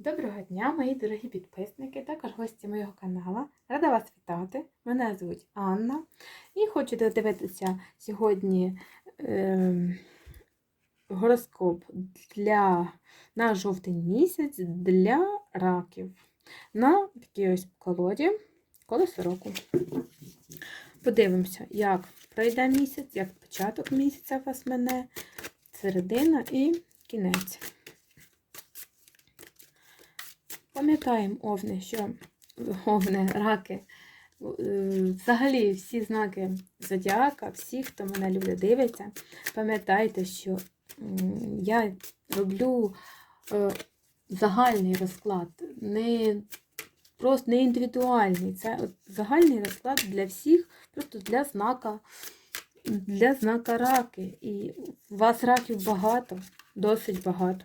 Доброго дня, мої дорогі підписники, також гості моєго каналу. Рада вас вітати. Мене звуть Анна і хочу додивитися сьогодні е, гороскоп для, на жовтень місяць для раків на такій ось колоді колесо року. Подивимося, як пройде місяць, як початок місяця вас мене, середина і кінець. Пам'ятаємо овни, що овни, раки, е, взагалі всі знаки зодіака, всі, хто мене любить, дивиться, пам'ятайте, що я роблю е, загальний розклад, не просто не індивідуальний. Це загальний розклад для всіх, просто для знака, для знака раки. І у вас раків багато, досить багато.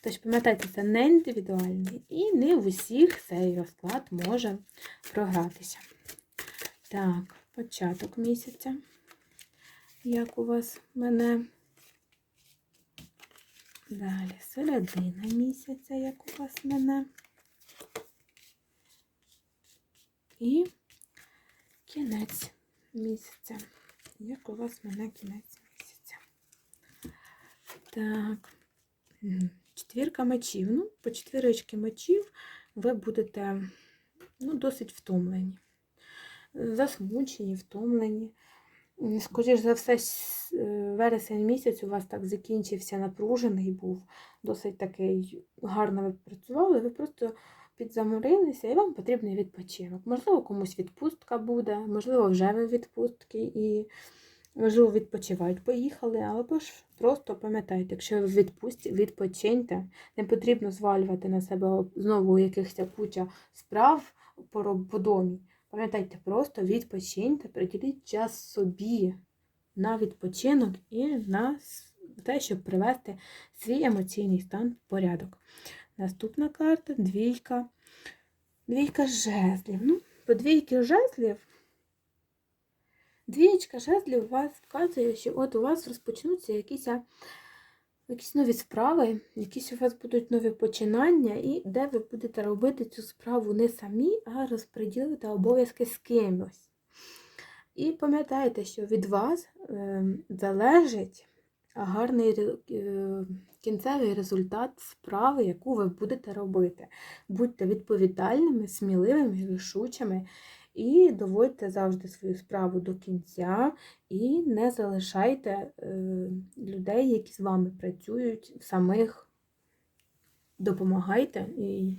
Тож, пам'ятайте, це не індивідуальний і не в усіх цей розклад може програтися. Так, початок місяця. Як у вас мене? Далі середина місяця, як у вас мене. І кінець місяця. Як у вас мене кінець місяця? Так. Четвірка мечів. Ну, по четвірочці мечів ви будете ну, досить втомлені. Засмучені, втомлені. М, Скоріш за все, е, вересень місяць у вас так закінчився, напружений був, досить такий гарно ви працювали, ви просто підзаморилися і вам потрібний відпочинок. Можливо, комусь відпустка буде, можливо, вже ви відпустки і можливо відпочивають, поїхали, або ж просто пам'ятайте, якщо ви відпустці, відпочиньте, не потрібно звалювати на себе знову якихось куча справ по, по домі. Пам'ятайте, просто відпочиньте, приділіть час собі на відпочинок і на те, щоб привести свій емоційний стан в порядок. Наступна карта двійка. Двійка жезлів. Ну, по двійки жезлів. Двієчка жезлів вас вказує, що от у вас розпочнуться якісь, якісь нові справи, якісь у вас будуть нові починання, і де ви будете робити цю справу не самі, а розподілити обов'язки з кимось. І пам'ятайте, що від вас е, залежить гарний е, кінцевий результат справи, яку ви будете робити. Будьте відповідальними, сміливими, рішучими і доводьте завжди свою справу до кінця, і не залишайте е, людей, які з вами працюють, самих. Допомагайте і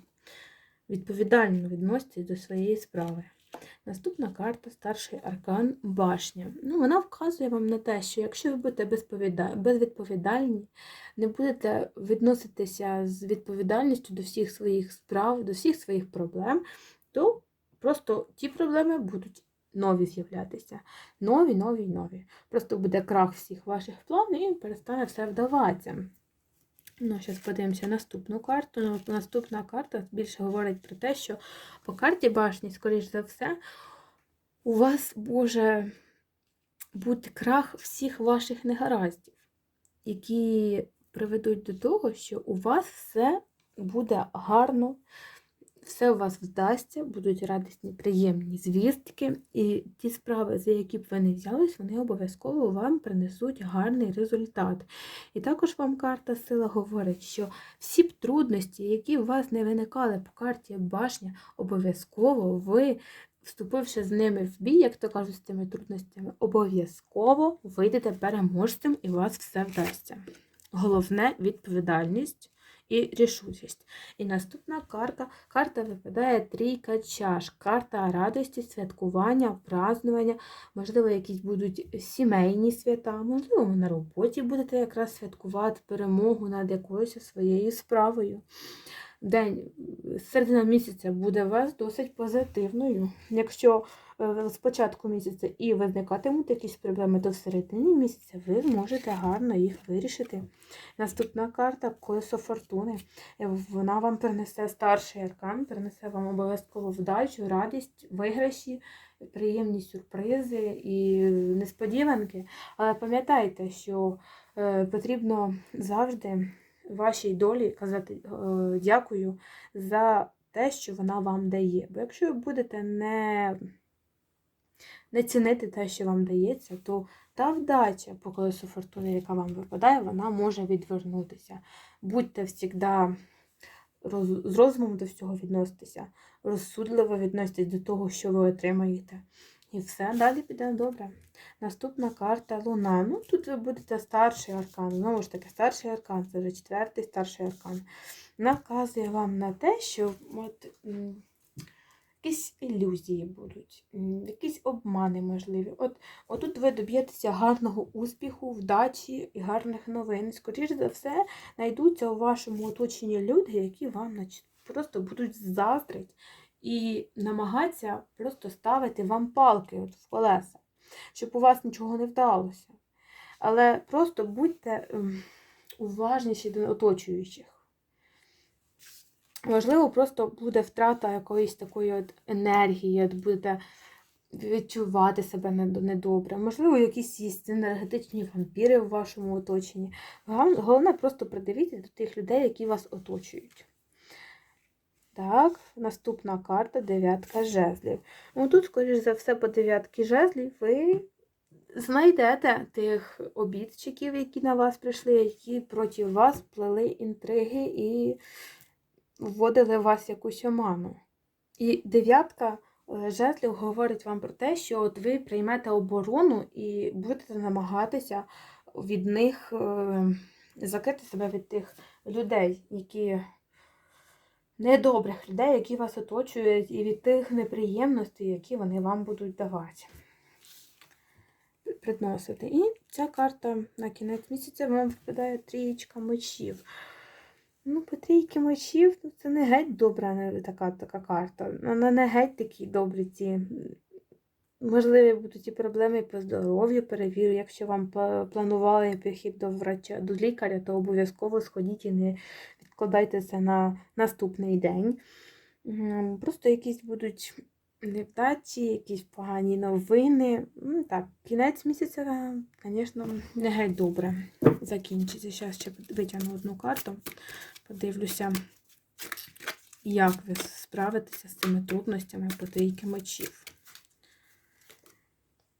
відповідально відноситесь до своєї справи. Наступна карта старший аркан башня. Ну, вона вказує вам на те, що якщо ви будете безвідповідальні, не будете відноситися з відповідальністю до всіх своїх справ, до всіх своїх проблем, то просто ті проблеми будуть нові з'являтися. Нові, нові, нові. Просто буде крах всіх ваших планів і перестане все вдаватися. Ну, зараз подивимося наступну карту. Ну, Наступна карта більше говорить про те, що по карті башні, скоріш за все, у вас може бути крах всіх ваших негараздів, які приведуть до того, що у вас все буде гарно, все у вас вдасться, будуть радісні, приємні звістки, і ті справи, за які б ви не взялись, вони обов'язково вам принесуть гарний результат. І також вам карта сила говорить, що всі б трудності, які у вас не виникали по карті башня, обов'язково ви, вступивши з ними в бій, як то кажуть, з цими трудностями, обов'язково вийдете переможцем і у вас все вдасться. Головне відповідальність і рішучість. І наступна карта. Карта випадає трійка чаш, карта радості, святкування, празднування, можливо, якісь будуть сімейні свята, можливо, ви на роботі будете якраз святкувати перемогу над якоюсь своєю справою. День середина місяця буде у вас досить позитивною. Якщо з початку місяця і виникатимуть якісь проблеми, то в середині місяця ви зможете гарно їх вирішити. Наступна карта колесо фортуни. Е, Вона вам принесе старший аркан, принесе вам обов'язково вдачу, радість, виграші, приємні сюрпризи і несподіванки. Але пам'ятайте, що е, потрібно завжди вашій долі казати е, дякую за те, що вона вам дає. Бо якщо ви будете не, не цінити те, що вам дається, то та вдача по колесу фортуни, яка вам випадає, вона може відвернутися. Будьте завжди з розумом до всього відноситеся, розсудливо відноситесь до того, що ви отримаєте. І все, далі піде добре. Наступна карта Луна. Ну, тут ви будете старший аркан. Знову ж таки, старший аркан, це вже четвертий старший аркан. Вона вказує вам на те, що от, якісь ілюзії будуть, якісь обмани можливі. От, отут ви доб'єтеся гарного успіху, вдачі і гарних новин. Скоріше за все, знайдуться у вашому оточенні люди, які вам просто будуть заздрить і намагатися просто ставити вам палки от в колеса, щоб у вас нічого не вдалося. Але просто будьте уважніші до оточуючих. Можливо, просто буде втрата якоїсь такої от енергії, от будете відчувати себе недобре. Можливо, якісь є енергетичні вампіри в вашому оточенні. Головне просто придивіться до тих людей, які вас оточують. Так, наступна карта дев'ятка жезлів. Ну тут, скоріш за все, по дев'ятки жезлів ви знайдете тих обідчиків, які на вас прийшли, які проти вас плели інтриги і вводили вас якусь оману. І дев'ятка е, жезлів говорить вам про те, що от ви приймете оборону і будете намагатися від них е, закрити себе від тих людей, які недобрих людей, які вас оточують, і від тих неприємностей, які вони вам будуть давати. Приносити. І ця карта на кінець місяця вам випадає трієчка мечів. Ну, по трійки мечів ну, це не геть добра не така, така карта. Вона не геть такі добрі ці. Можливі будуть і проблеми по здоров'ю, перевірю. Якщо вам планували похід до врача, до лікаря, то обов'язково сходіть і не відкладайте це на наступний день. Просто якісь будуть невдачі, якісь погані новини. М, Так, кінець місяця, звісно, не геть добре закінчиться. Зараз ще витягну одну карту, подивлюся, як ви справитеся з цими трудностями по трійки мечів.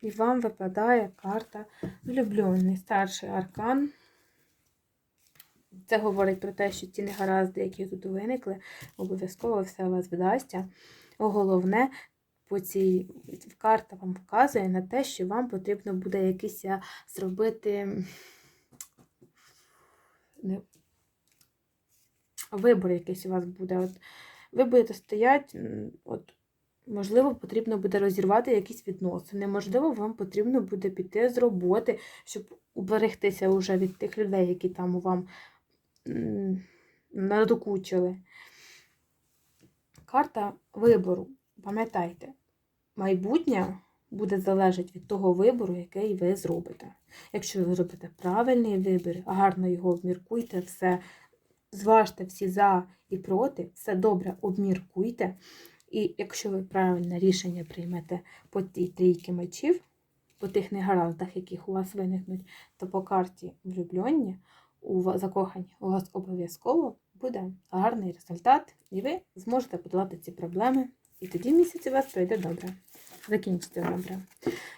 І вам випадає карта влюблений, старший аркан. Це говорить про те, що ті негаразди, які тут виникли, обов'язково все у вас вдасться. Головне, по цій карта вам вказує на те, що вам потрібно буде якийсь зробити вибор якийсь у вас буде. От, ви будете стояти, от, можливо, потрібно буде розірвати якісь відносини, можливо, вам потрібно буде піти з роботи, щоб уберегтися вже від тих людей, які там вам надокучили. Карта вибору. Пам'ятайте, майбутнє буде залежати від того вибору, який ви зробите. Якщо ви зробите правильний вибір, гарно його обміркуйте, все, зважте всі за і проти, все добре обміркуйте. І якщо ви правильне рішення приймете по тій трійки мечів, по тих негараздах, яких у вас виникнуть, то по карті влюблення у ва- закохані у вас обов'язково буде гарний результат, і ви зможете подолати ці проблеми. І тоді місяць у вас пройде добре. Закінчиться добре.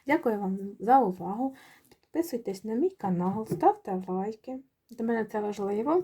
Дякую вам за увагу. Підписуйтесь на мій канал, ставте лайки. Для мене це важливо.